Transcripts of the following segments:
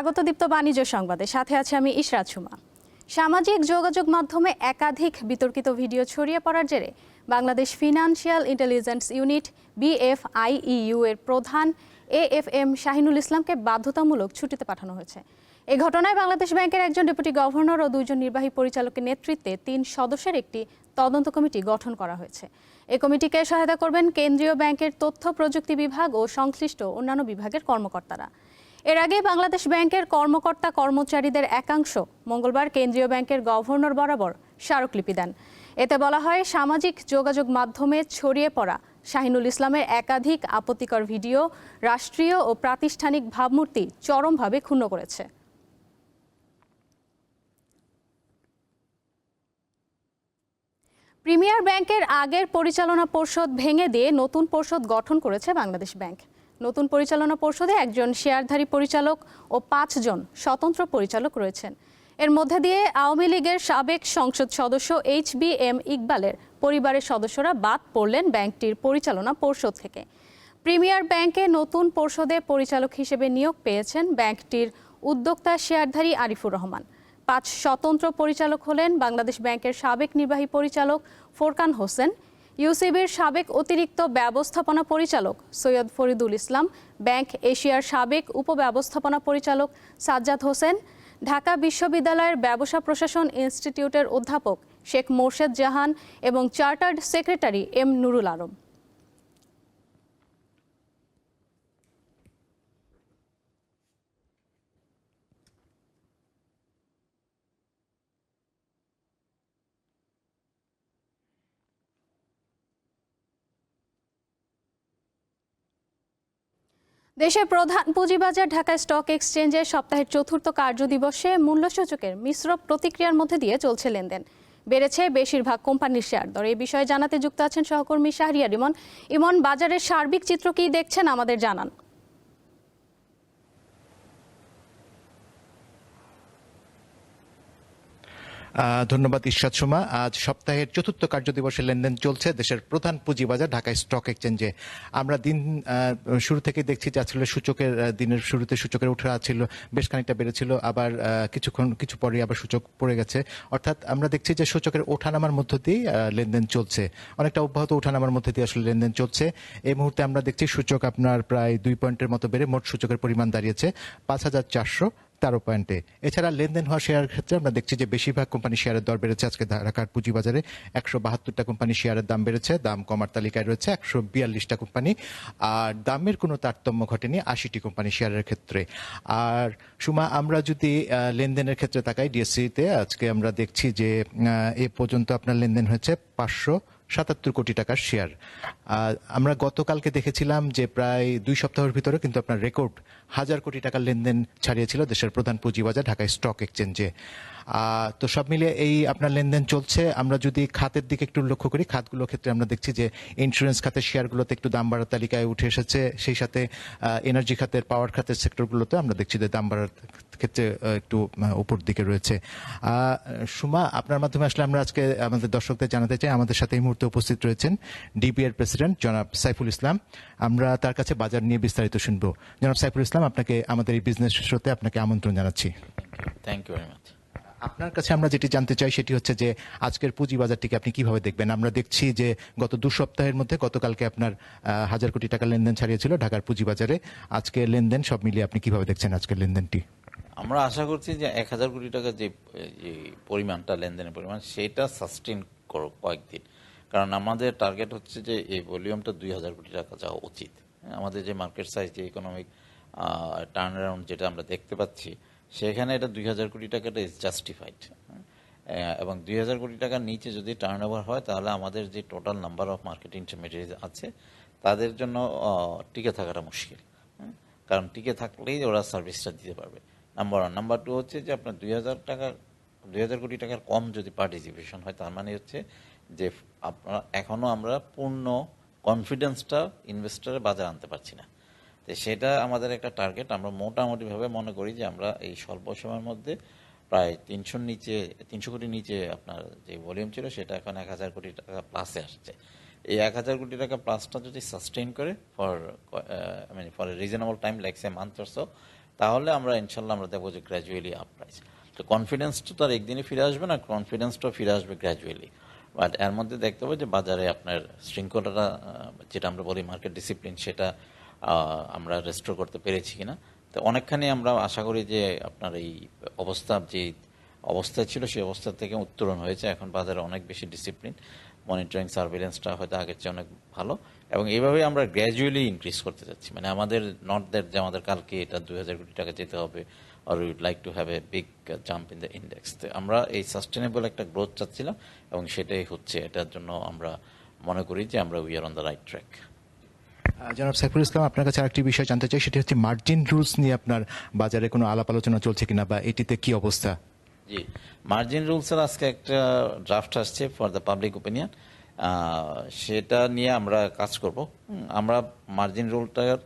স্বাগত দীপ্ত বাণিজ্য সংবাদে। সাথে আছে আমি ইশরাত সুমা। সামাজিক যোগাযোগ মাধ্যমে একাধিক বিতর্কিত ভিডিও ছড়িয়ে পড়ার জেরে Bangladesh financial intelligence unit, BFIU এর প্রধান এএফএম শাহিনুল ইসলামকে বাধ্যতামূলক ছুটিতে পাঠানো হয়েছে। এ ঘটনায় বাংলাদেশ ব্যাংকের একজন ডেপুটি গভর্নর ও দুইজন নির্বাহী পরিচালকের নেতৃত্বে তিন সদস্যের একটি তদন্ত কমিটি গঠন করা হয়েছে। এ কমিটিকে সহায়তা করবেন কেন্দ্রীয় ব্যাংকের তথ্য প্রযুক্তি বিভাগ ও সংশ্লিষ্ট অন্যান্য বিভাগের কর্মকর্তারা। এর আগে বাংলাদেশ ব্যাংকের কর্মকর্তা কর্মচারীদের একাংশ মঙ্গলবার কেন্দ্রীয় ব্যাংকের গভর্নর বরাবর স্মারকলিপি দেন। এতে বলা হয়, সামাজিক যোগাযোগ মাধ্যমে ছড়িয়ে পড়া শাহিনুল ইসলামের একাধিক আপত্তিকর ভিডিও, রাষ্ট্রীয় ও প্রাতিষ্ঠানিক ভাবমূর্তি চরমভাবে ক্ষুণ্ণ করেছে। প্রিমিয়ার ব্যাংকের আগের পরিচালনা পর্ষদ ভেঙে দিয়ে নতুন পর্ষদ গঠন করেছে বাংলাদেশ ব্যাংক। নতুন পরিচালনা পর্ষদে একজন শেয়ারধারী পরিচালক ও পাঁচজন স্বতন্ত্র পরিচালক রয়েছেন। এর মধ্যে দিয়ে আওয়ামী লীগের সাবেক সংসদ সদস্য এইচ বি এম ইকবালের পরিবারের সদস্যরা বাদ পড়লেন ব্যাংকটির পরিচালনা পর্ষদ থেকে। প্রিমিয়ার ব্যাংকে নতুন পর্ষদে পরিচালক হিসেবে নিয়োগ পেয়েছেন ব্যাংকটির উদ্যোক্তা শেয়ারধারী আরিফুর রহমান। পাঁচ স্বতন্ত্র পরিচালক হলেন বাংলাদেশ ব্যাংকের সাবেক নির্বাহী পরিচালক ফোরকান হোসেন ইউসিবির সাবেক অতিরিক্ত ব্যবস্থাপনা পরিচালক সৈয়দ ফরিদুল ইসলাম, ব্যাংক এশিয়ার সাবেক উপব্যবস্থাপনা পরিচালক সাজ্জাদ হোসেন, ঢাকা বিশ্ববিদ্যালয়ের ব্যবসা প্রশাসন ইনস্টিটিউটের অধ্যাপক শেখ মোর্শেদ জাহান এবং chartered secretary M Nurul Alam. দেশের প্রধান পুঁজিবাজার ঢাকা স্টক এক্সচেঞ্জের সপ্তাহের চতুর্থ কার্য দিবসে মূল্যসূচকের মিশ্র প্রতিক্রিয়ার মধ্যে দিয়ে চলছে লেনদেন। বেড়েছে বেশিরভাগ কোম্পানির শেয়ার দর। এই বিষয়ে জানাতে যুক্ত আছেন সহকর্মী শাহরিয়ার ইমন। ইমন, বাজারের সার্বিক চিত্র কি দেখছেন আমাদের জানান। ধন্যবাদ ঈশ্বর সুমা। আজ সপ্তাহের চতুর্থ কার্যদিবসের লেনদেন চলছে দেশের প্রধান পুঁজিবাজার ঢাকা স্টক এক্সচেঞ্জে। আমরা দিন শুরু থেকে দেখছি যে আসলে সূচকের দিনের শুরুতে সূচকের উঠা ছিল বেশ খানিকটা বেড়েছিল, আবার কিছুক্ষণ, কিছু পরে আবার সূচক পড়ে গেছে। অর্থাৎ আমরা দেখছি যে সূচকের ওঠানামার মধ্য দিয়েই লেনদেন চলছে। অনেকটা অব্যাহত ওঠানামার মধ্যে দিয়ে আসলে লেনদেন চলছে। এই মুহূর্তে আমরা দেখছি সূচক আপনার প্রায় দুই পয়েন্টের মতো বেড়ে মোট সূচকের পরিমাণ দাঁড়িয়েছে পাঁচ হাজার চারশো তেরো পয়েন্টে। এছাড়া লেনদেন হওয়া শেয়ারের ক্ষেত্রে আমরা দেখছি যে বেশিরভাগ কোম্পানি শেয়ারের দর বেড়েছে। আজকে ঢাকার পুঁজিবাজারে একশো বাহাত্তরটা কোম্পানি শেয়ারের দাম বেড়েছে। দাম কমার তালিকায় রয়েছে একশো বিয়াল্লিশটা কোম্পানি। আর দামের কোনো তারতম্য ঘটেনি আশিটি কোম্পানি শেয়ারের ক্ষেত্রে। আর সুমা, আমরা যদি লেনদেনের ক্ষেত্রে তাকাই ডিএসসিতে আজকে আমরা দেখছি যে এ পর্যন্ত আপনার লেনদেন হয়েছে পাঁচশো সাতাত্তর কোটি টাকার শেয়ার আমরা গতকালকে দেখেছিলাম যে প্রায় দুই সপ্তাহের ভিতরে কিন্তু আপনার রেকর্ড হাজার কোটি টাকার লেনদেন ছাড়িয়েছিল দেশের প্রধান পুঁজিবাজার ঢাকায় স্টক এক্সচেঞ্জে তো সব মিলিয়ে এই আপনার লেনদেন চলছে। আমরা যদি খাতের দিকে একটু লক্ষ্য করি, খাতগুলোর ক্ষেত্রে আমরা দেখছি যে ইন্স্যুরেন্স খাতের শেয়ারগুলোতে একটু দাম বাড়ার তালিকায় উঠে এসেছে। সেই সাথে এনার্জি খাতের পাওয়ার খাতের সেক্টরগুলোতে আমরা দেখছি যে দাম বাড়ার ক্ষেত্রে একটু উপর দিকে রয়েছে। সুমা, আপনার মাধ্যমে আসলে আমরা আজকে আমাদের দর্শকদের জানাতে চাই, আমাদের সাথে এই মুহূর্তে উপস্থিত রয়েছেন ডিবিএর প্রেসিডেন্ট জনাব সাইফুল ইসলাম। আমরা তার কাছে বাজার নিয়ে বিস্তারিত শুনব। জনাব সাইফুল ইসলাম, আপনাকে আমাদের এই বিজনেস শোতে আপনাকে আমন্ত্রণ জানাচ্ছি। থ্যাংক ইউ ভেরি মাচ আপনার কাছে আমরা যেটি জানতে চাই সেটি হচ্ছে যে আজকের পুঁজি বাজারটিকে আপনি কীভাবে দেখবেন? আমরা দেখছি যে গত দু সপ্তাহের মধ্যে গতকালকে আপনার হাজার কোটি টাকা লেনদেন ছাড়িয়েছিল ঢাকার পুঁজি বাজারে আজকের লেনদেন সব মিলিয়ে আপনি কীভাবে দেখছেন আজকের লেনদেনটি? আমরা আশা করছি যে এক হাজার কোটি টাকা যে পরিমাণটা, লেনদেনের পরিমাণ, সেটা সাস্টেন করো কয়েকদিন। কারণ আমাদের টার্গেট হচ্ছে যে এই ভলিউমটা দুই হাজার কোটি টাকা যাওয়া উচিত। আমাদের যে মার্কেট সাইজ যে ইকোনমিক টার্ন অ্যারাউন্ড যেটা আমরা দেখতে পাচ্ছি সেখানে এটা দুই হাজার কোটি টাকাটা ইজ জাস্টিফাইড এবং দুই হাজার কোটি টাকার নিচে যদি টার্ন হয়, তাহলে আমাদের যে total number of market intermediate আছে, তাদের জন্য টিকে থাকাটা মুশকিল। কারণ টিকে থাকলেই ওরা সার্ভিসটা দিতে পারবে। নাম্বার ওয়ান নাম্বার টু হচ্ছে যে আপনার দুই হাজার টাকার, দুই হাজার কোটি টাকার কম যদি পার্টিসিপেশন হয়, তার মানে হচ্ছে যে আপনারা, এখনও আমরা পূর্ণ কনফিডেন্সটা ইনভেস্টরের বাজারে আনতে পারছি না। তো সেটা আমাদের একটা টার্গেট আমরা মোটামুটিভাবে মনে করি যে আমরা এই স্বল্প সময়ের মধ্যে প্রায় তিনশোর নিচে, তিনশো কোটির নিচে আপনার যে ভলিউম ছিল সেটা এখন এক হাজার কোটি টাকা প্লাসে আসছে। এই এক হাজার কোটি টাকা প্লাসটা যদি সাস্টেন করে ফর মানে for reasonable time like say month or so তাহলে আমরা ইনশাল্লাহ আমরা দেখব যে গ্র্যাজুয়ালি আপ প্রাইস তো কনফিডেন্সটা তো আর একদিনে ফিরে আসবে না কনফিডেন্সটাও ফিরে আসবে গ্র্যাজুয়ালি বাট এর মধ্যে দেখতে হবে যে বাজারে আপনার শৃঙ্খলাটা যেটা আমরা বলি মার্কেট ডিসিপ্লিন সেটা আমরা রেস্টোর করতে পেরেছি কিনা। তো অনেকখানি আমরা আশা করি যে আপনার এই অবস্থা, যে অবস্থা ছিল, সেই অবস্থা থেকে উত্তরণ হয়েছে। এখন বাজারে অনেক বেশি ডিসিপ্লিন মনিটরিং সার্ভিলেন্সটা হয়তো আগের চেয়ে অনেক ভালো। এবং এইভাবে আমরা গ্র্যাজুয়ালি ইনক্রিজ করতে যাচ্ছি। মানে আমাদের নট দ্যাট যে আমাদের কালকে এটা দুই হাজার কোটি টাকা যেতে হবে আর we'd like to have a big jump in the index আমরা এই সাস্টেনেবল একটা গ্রোথ চাচ্ছিলাম, এবং সেটাই হচ্ছে। এটার জন্য আমরা মনে করি যে আমরা we are on the right track জনাব সাইফুল ইসলাম, আপনার কাছে আরেকটি বিষয় জানতে চাই, সেটি হচ্ছে মার্জিন রুলস নিয়ে আপনার বাজারে কোনো আলাপ আলোচনা চলছে কিনা বা এটিতে কি অবস্থা? জি মার্জিন রুলসের আজকে একটা ড্রাফট আসছে ফর দ্য পাবলিক ওপিনিয়ন সেটা নিয়ে আমরা কাজ করব। আমরা মার্জিন রুলটার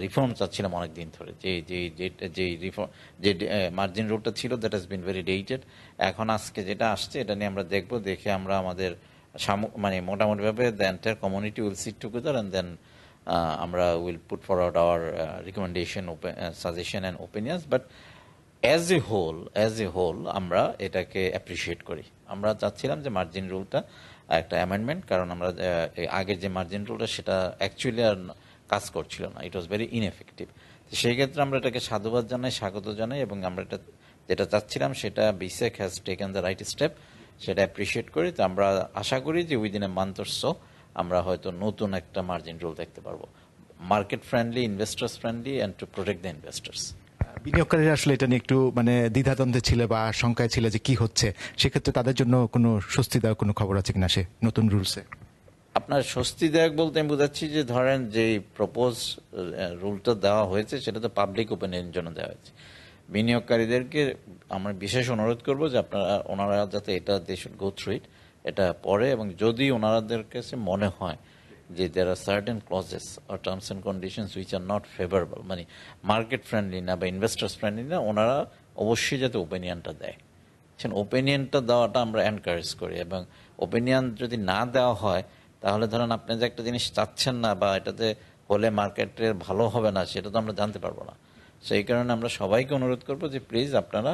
রিফর্ম চাচ্ছিলাম অনেক দিন ধরে। যে যে, যে- যে রিফর্ম যে মার্জিন রুলটা ছিল that has been very dated এখন আজকে যেটা আসছে, এটা নিয়ে আমরা দেখব, দেখে আমরা আমাদের মানে মোটামুটিভাবে the entire community will sit together and then আমরা will put forward our recommendation suggestion and opinions but as a whole as a whole আমরা এটাকে অ্যাপ্রিসিয়েট করি। আমরা চাচ্ছিলাম যে মার্জিন রুলটা একটা অ্যামেন্ডমেন্ট কারণ আমরা আগের যে মার্জিন রুলটা সেটা অ্যাকচুয়ালি আর কাজ করছিল না। ইট ওয়াজ ভেরি ইনএফেক্টিভ সেই ক্ষেত্রে আমরা এটাকে সাধুবাদ জানাই, স্বাগত জানাই এবং আমরা এটা, যেটা চাচ্ছিলাম সেটা BSEC has taken the right step সেটা অ্যাপ্রিসিয়েট করি। তো আমরা আশা করি যে within a month or so আমরা হয়তো নতুন একটা মার্জিন রুল দেখতে পারব। Market friendly investors friendly and to protect the investors বিনিয়োগকারীরা আসলে এটা নিয়ে একটু মানে দ্বিধাদ্বন্দ্বে ছিল বা আশঙ্কায় ছিল যে কি হচ্ছে। সেক্ষেত্রে তাদের জন্য কোনো স্বস্তি স্বস্তিদায়ক কোনো খবর আছে কিনা সে নতুন রুলসে আপনার স্বস্তিদায়ক বলতে আমি বোঝাচ্ছি যে ধরেন যে প্রপোজ রুলটা দেওয়া হয়েছে সেটা তো পাবলিক ওপিনিয়নের জন্য দেওয়া হয়েছে। বিনিয়োগকারীদেরকে আমরা বিশেষ অনুরোধ করব যে আপনারা ওনারা যাতে এটা they should go through it এটা পড়ে এবং যদি ওনারাদের কাছে মনে হয় যে there are certain clauses are terms and conditions which are not favourable মানে মার্কেট ফ্রেন্ডলি না বা ইনভেস্টার্স ফ্রেন্ডলি না, ওনারা অবশ্যই যাতে ওপিনিয়নটা দেয়। ওপিনিয়নটা দেওয়াটা আমরা এনকারেজ করি এবং ওপিনিয়ন যদি না দেওয়া হয়, তাহলে ধরেন আপনি যে একটা জিনিস চাচ্ছেন না বা এটাতে হলে মার্কেটের ভালো হবে না, সেটা তো আমরা জানতে পারব না। সেই কারণে আমরা সবাইকে অনুরোধ করব যে প্লিজ আপনারা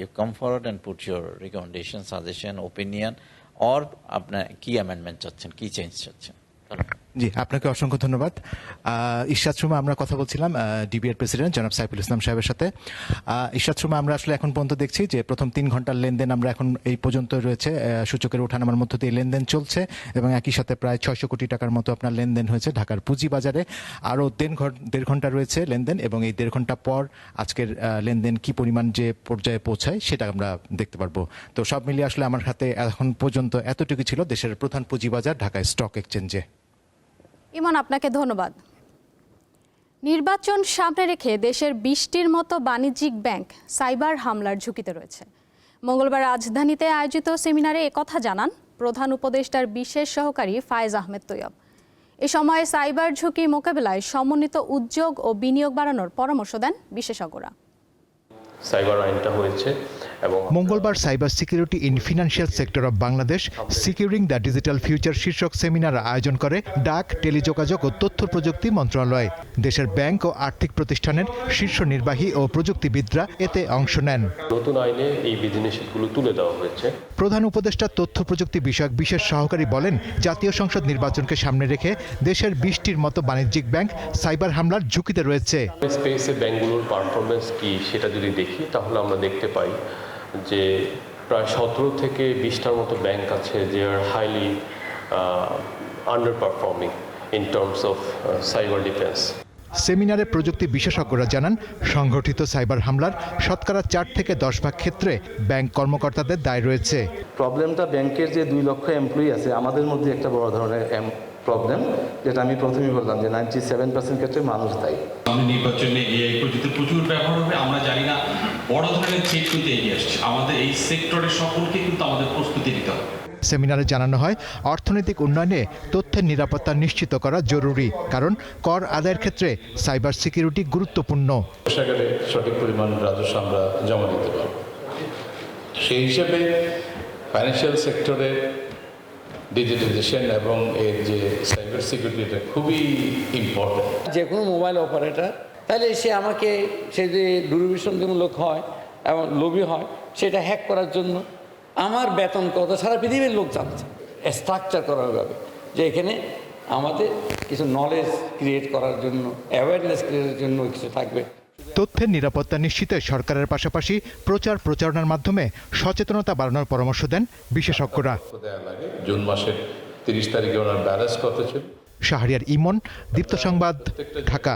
you come forward and put your recommendation suggestion opinion or আপনার কি অ্যামেন্ডমেন্ট চাচ্ছেন কি চেঞ্জ চাচ্ছেন ধন্যবাদ জি, আপনাকে অসংখ্য ধন্যবাদ। ঈশাদ সুমা, আমরা কথা বলছিলাম ডিবিআর প্রেসিডেন্ট জনাব সাইফুল ইসলাম সাহেবের সাথে। ঈশাদ সুমা, আমরা আসলে এখন পর্যন্ত দেখছি যে প্রথম তিন ঘণ্টার লেনদেন আমরা এখন এই পর্যন্ত রয়েছে সূচকের ওঠানামার মধ্য দিয়ে লেনদেন চলছে এবং একই সাথে প্রায় ছয়শো কোটি টাকার মতো আপনার লেনদেন হয়েছে ঢাকার পুঁজি বাজারে আরও দেড় ঘণ্টা রয়েছে লেনদেন এবং এই দেড় ঘণ্টা পর আজকের লেনদেন কি পরিমাণ যে পর্যায়ে পৌঁছায় সেটা আমরা দেখতে পারব। তো সব মিলিয়ে আসলে আমার হাতে এখন পর্যন্ত এতটুকু ছিল দেশের প্রধান পুঁজিবাজার ঢাকা স্টক এক্সচেঞ্জে ইমন, আপনাকে ধন্যবাদ। নির্বাচন সামনে রেখে দেশের বিশটির মতো বাণিজ্যিক ব্যাংক সাইবার হামলার ঝুঁকিতে রয়েছে। মঙ্গলবার রাজধানীতে আয়োজিত সেমিনারে একথা জানান প্রধান উপদেষ্টার বিশেষ সহকারী ফায়েজ আহমেদ তৈয়ব। এ সময় সাইবার ঝুঁকি মোকাবেলায় সমন্বিত উদ্যোগ ও বিনিয়োগ বাড়ানোর পরামর্শ দেন বিশেষজ্ঞরা। সাইবার আইনটা হয়েছে। মঙ্গলবার cyber security in financial sector of Bangladesh securing the digital future শীর্ষক সেমিনার আয়োজন করে ডাক টেলিযোগাযোগ ও তথ্য প্রযুক্তি মন্ত্রণালয়। দেশের ব্যাংক ও আর্থিক প্রতিষ্ঠানের শীর্ষ নির্বাহী ও প্রযুক্তিবিদরা এতে অংশ নেন। নতুন আইনে এই বিধিনিষেধগুলো তুলে দেওয়া হয়েছে। প্রধান উপদেষ্টা তথ্য প্রযুক্তি বিষয়ক বিশেষ সহকারী বলেন জাতীয় সংসদ নির্বাচনকে সামনে রেখে দেশের বিশটির মতো বাণিজ্যিক ব্যাংক সাইবার হামলার ঝুঁকিতে রয়েছে। স্পেসে ব্যাংকগুলোর পারফরমেন্স কি সেটা যদি দেখি তাহলে আমরা দেখতে পাই যে প্রায় সতেরো থেকে বিশটার মতো ব্যাংক আছে যে are highly underperforming in terms of cyber defence সেমিনারে প্রযুক্তি বিশেষজ্ঞরা জানান সংগঠিত সাইবার হামলার শতকরা চার থেকে দশ ভাগ ক্ষেত্রে ব্যাংক কর্মকর্তাদের দায় রয়েছে। প্রবলেমটা ব্যাংকের যে দুই লক্ষ এমপ্লয়ি আছে আমাদের মধ্যে একটা বড় ধরনের প্রবলেম যেটা আমি প্রথমেই বললাম যে নাইনটি সেভেন পার্সেন্ট ক্ষেত্রে মানুষ দায়ী। আমাদের নির্বাচনে এআই প্রযুক্তি প্রচুর ব্যবহার হবে আমরা জানি না। বড় ধরনের চেক কিন্তু এগিয়ে আসছে। আমাদের এই সেক্টরের সকলকে কিন্তু আমাদের প্রস্তুতি নিতে হবে। সেমিনারে জানানো হয় অর্থনৈতিক উন্নয়নে তথ্যের নিরাপত্তা নিশ্চিত করা জরুরি কারণ কর আদায়ের ক্ষেত্রে সাইবার সিকিউরিটি গুরুত্বপূর্ণ। সঠিক পরিমাণ রাজস্ব আমরা জমা দিতে পারব। সেই হিসেবে ফাইন্যান্সিয়াল সেক্টরে ডিজিটাইজেশন এবং এর যে সাইবার সিকিউরিটি এটা খুবই ইম্পর্টেন্ট যে কোনো মোবাইল অপারেটর তাহলে সে আমাকে, সে যে দুর্বিসন্ধমূলক হয় এবং লোভী হয়, সেটা হ্যাক করার জন্য আমার বেতন কত, সারা পৃথিবীর লোক জানছে। স্ট্রাকচার করা যাবে যে এখানে আমাদের কিছু নলেজ ক্রিয়েট করার জন্য অ্যাওয়ারনেস ক্রিয়েটের জন্য কিছু থাকবে। তথ্যের নিরাপত্তা নিশ্চিতে সরকারের পাশাপাশি প্রচার প্রচারণার মাধ্যমে সচেতনতা বাড়ানোর পরামর্শ দেন বিশেষজ্ঞরা। জুন মাসের তিরিশ তারিখে ওনার ব্যালেন্স কত ছিল? শাহরিয়ার ইমন দীপ্ত সংবাদ ঢাকা।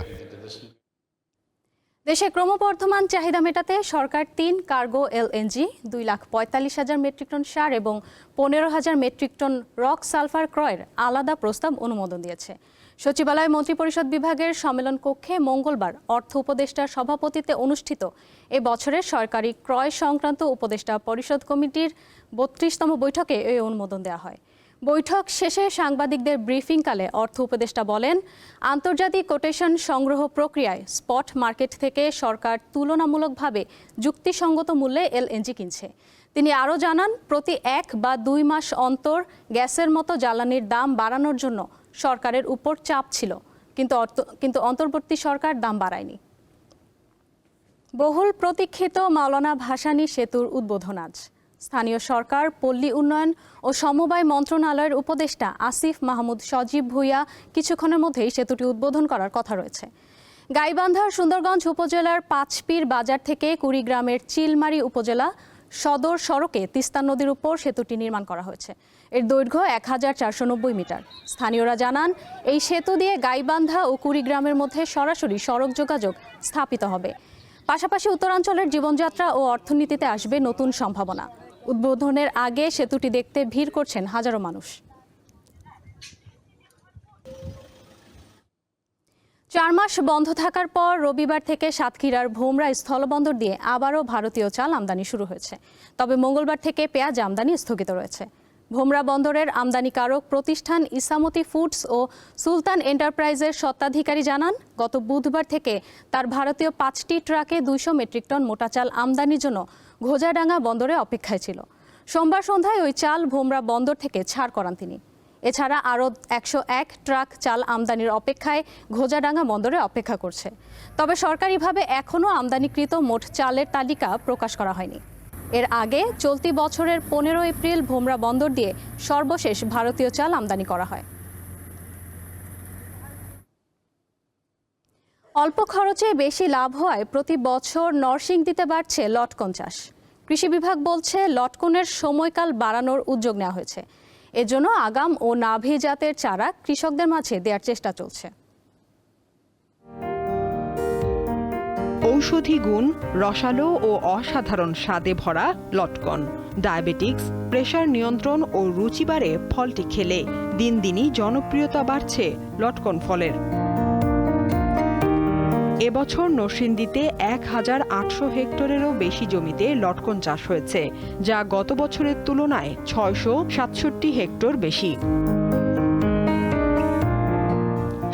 দেশে ক্রমবর্ধমান চাহিদা মেটাতে সরকার তিন কার্গো এলএনজি, দুই লাখ পঁয়তাল্লিশ হাজার মেট্রিক টন সার এবং পনেরো হাজার মেট্রিক টন রক সালফার ক্রয়ের আলাদা প্রস্তাব অনুমোদন দিয়েছে। সচিবালয় মন্ত্রিপরিষদ বিভাগের সম্মেলন কক্ষে মঙ্গলবার অর্থ উপদেষ্টার সভাপতিত্বে অনুষ্ঠিত এ বছরের সরকারি ক্রয় সংক্রান্ত উপদেষ্টা পরিষদ কমিটির বত্রিশতম বৈঠকে এই অনুমোদন দেওয়া হয়। বৈঠক শেষে সাংবাদিকদের ব্রিফিংকালে অর্থ উপদেষ্টা বলেন, আন্তর্জাতিক কোটেশন সংগ্রহ প্রক্রিয়ায় স্পট মার্কেট থেকে সরকার তুলনামূলকভাবে যুক্তিসঙ্গত মূল্যে এলএনজি কিনছে। তিনি আরও জানান, প্রতি এক বা দুই মাস অন্তর গ্যাসের মতো জ্বালানির দাম বাড়ানোর জন্য সরকারের উপর চাপ ছিল, কিন্তু কিন্তু অন্তর্বর্তী সরকার দাম বাড়ায়নি। বহুল প্রতীক্ষিত মাওলানা ভাসানী সেতুর উদ্বোধন আজ। স্থানীয় সরকার, পল্লী উন্নয়ন ও সমবায় মন্ত্রণালয়ের উপদেষ্টা আসিফ মাহমুদ সজীব ভুইয়া কিছুক্ষণের মধ্যেই সেতুটি উদ্বোধন করার কথা রয়েছে। গাইবান্ধার সুন্দরগঞ্জ উপজেলার পাঁচপীর বাজার থেকে কুড়িগ্রামের চিলমারি উপজেলা সদর সড়কে তিস্তা নদীর উপর সেতুটি নির্মাণ করা হয়েছে। এর দৈর্ঘ্য এক হাজার চারশো নব্বই মিটার। স্থানীয়রা জানান, এই সেতু দিয়ে গাইবান্ধা ও কুড়িগ্রামের মধ্যে সরাসরি সড়ক যোগাযোগ স্থাপিত হবে। পাশাপাশি উত্তরাঞ্চলের জীবনযাত্রা ও অর্থনীতিতে আসবে নতুন সম্ভাবনা। উদ্বোধনের আগে সেতুটি দেখতে ভিড় করছেন হাজারো মানুষ। চার মাস বন্ধ থাকার পর রবিবার থেকে সাতক্ষীরার ভোমরা স্থলবন্দর দিয়ে আবারও ভারতীয় চাল আমদানি শুরু হয়েছে। তবে মঙ্গলবার থেকে পেঁয়াজ আমদানি স্থগিত রয়েছে। ভোমরা বন্দরের আমদানিকারক প্রতিষ্ঠান ইসামতি ফুডস ও সুলতান এন্টারপ্রাইজের স্বত্বাধিকারী জানান, গত বুধবার থেকে তার ভারতীয় পাঁচটি ট্রাকে দুইশো মেট্রিক টন মোটা চাল আমদানির জন্য ঘোজাডাঙ্গা বন্দরে অপেক্ষায় ছিল। সোমবার সন্ধ্যায় ওই চাল ভোমরা বন্দর থেকে ছাড় করান তিনি। এছাড়া আরও একশো এক ট্রাক চাল আমদানির অপেক্ষায় ঘোজাডাঙ্গা বন্দরে অপেক্ষা করছে। তবে সরকারিভাবে এখনও আমদানিকৃত মোট চালের তালিকা প্রকাশ করা হয়নি। এর আগে চলতি বছরের পনেরো এপ্রিল ভোমরা বন্দর দিয়ে সর্বশেষ ভারতীয় চাল আমদানি করা হয়। অল্প খরচে বেশি লাভ হওয়ায় প্রতি বছর নরসিংদীতে বাড়ছে লটকন চাষ। কৃষি বিভাগ বলছে, লটকনের সময়কাল বাড়ানোর উদ্যোগ নেওয়া হয়েছে। এজন্য আগাম ও নাভি জাতের চারা কৃষকদের মাঝে দেওয়ার চেষ্টা চলছে। ঔষধি গুণ, রসালো ও অসাধারণ স্বাদে ভরা লটকন। ডায়াবেটিক্স, প্রেশার নিয়ন্ত্রণ ও রুচিবারে ফলটি খেলে। দিন দিনই জনপ্রিয়তা বাড়ছে লটকন ফলের। এবছর নরসিংদীতে এক হাজার আটশো হেক্টরেরও বেশি জমিতে লটকন চাষ হয়েছে, যা গত বছরের তুলনায় ছয়শো সাতষট্টি হেক্টর বেশি।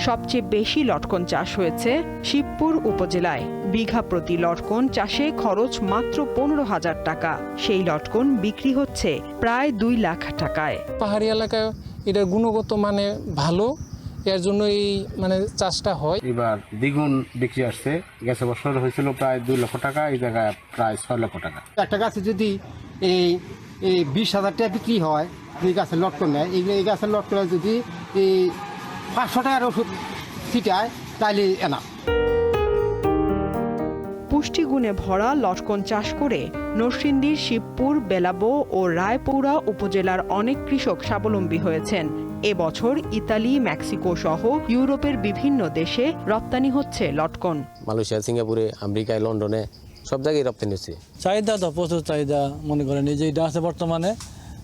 সবচেয়ে বেশি লটকন চাষ হয়েছে শিবপুর উপজেলায়। বিঘা প্রতি লটকন চাষে খরচ মাত্র পনেরো হাজার টাকা। সেই লটকন বিক্রি হচ্ছে প্রায় দুই লাখ টাকায়। পাহাড়ি এলাকায় এটার গুণগত মানে ভালো এর জন্য এই মানে চাষটা হয়। এবার দ্বিগুণ বিক্রি আসছে। গেছে বছর হয়েছিল প্রায় দুই লক্ষ টাকা এই জায়গায় প্রায় ছয় লক্ষ টাকা। একটা গাছে যদি এই এই বিশ হাজার টাকা বিক্রি হয় এই গাছের লটকন নেয় এই এই গাছের লটকনে যদি এই পাঁচশো টাকার ওষুধ ছিটায় তাহলে এনা পুষ্টিগুণে ভরা লটকন চাষ করে নরসিংদীর শিবপুর বেলাবো ও রায়পুরা উপজেলার অনেক কৃষক স্বাবলম্বী হয়েছেন। এবছর ইতালি মেক্সিকো সহ ইউরোপের বিভিন্ন দেশে রপ্তানি হচ্ছে লটকন। মালয়েশিয়া সিঙ্গাপুরে আমেরিকায় লন্ডনে সব জায়গায় রপ্তানি হচ্ছে। চাহিদা তো প্রচুর চাহিদা মনে করেন এই যে এটা আছে বর্তমানে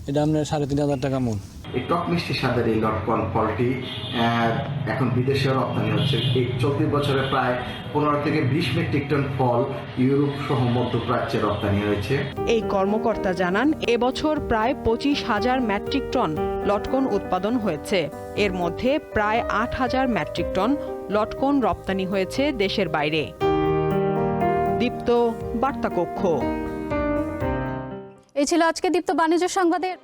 এটা আপনার সাড়ে তিন হাজার টাকা মূল। এই টক মিষ্টি স্বাদের এই লটকন ফলটি এখন বিদেশেও রপ্তানি হচ্ছে। এই চলতি বছরে প্রায় পনেরো থেকে বিশ মেট্রিক টন ফল ইউরোপ সহ মধ্যপ্রাচ্যে রপ্তানি হয়েছে। এই কর্মকর্তা জানান এবছর প্রায় পঁচিশ হাজার মেট্রিক টন লটকন উৎপাদন হয়েছে। এর মধ্যে প্রায় আট হাজার মেট্রিক টন লটকন রপ্তানি হয়েছে দেশের বাইরে। দীপ্ত বার্তা কক্ষ এই ছিল আজকে দীপ্ত বাণিজ্য সংবাদের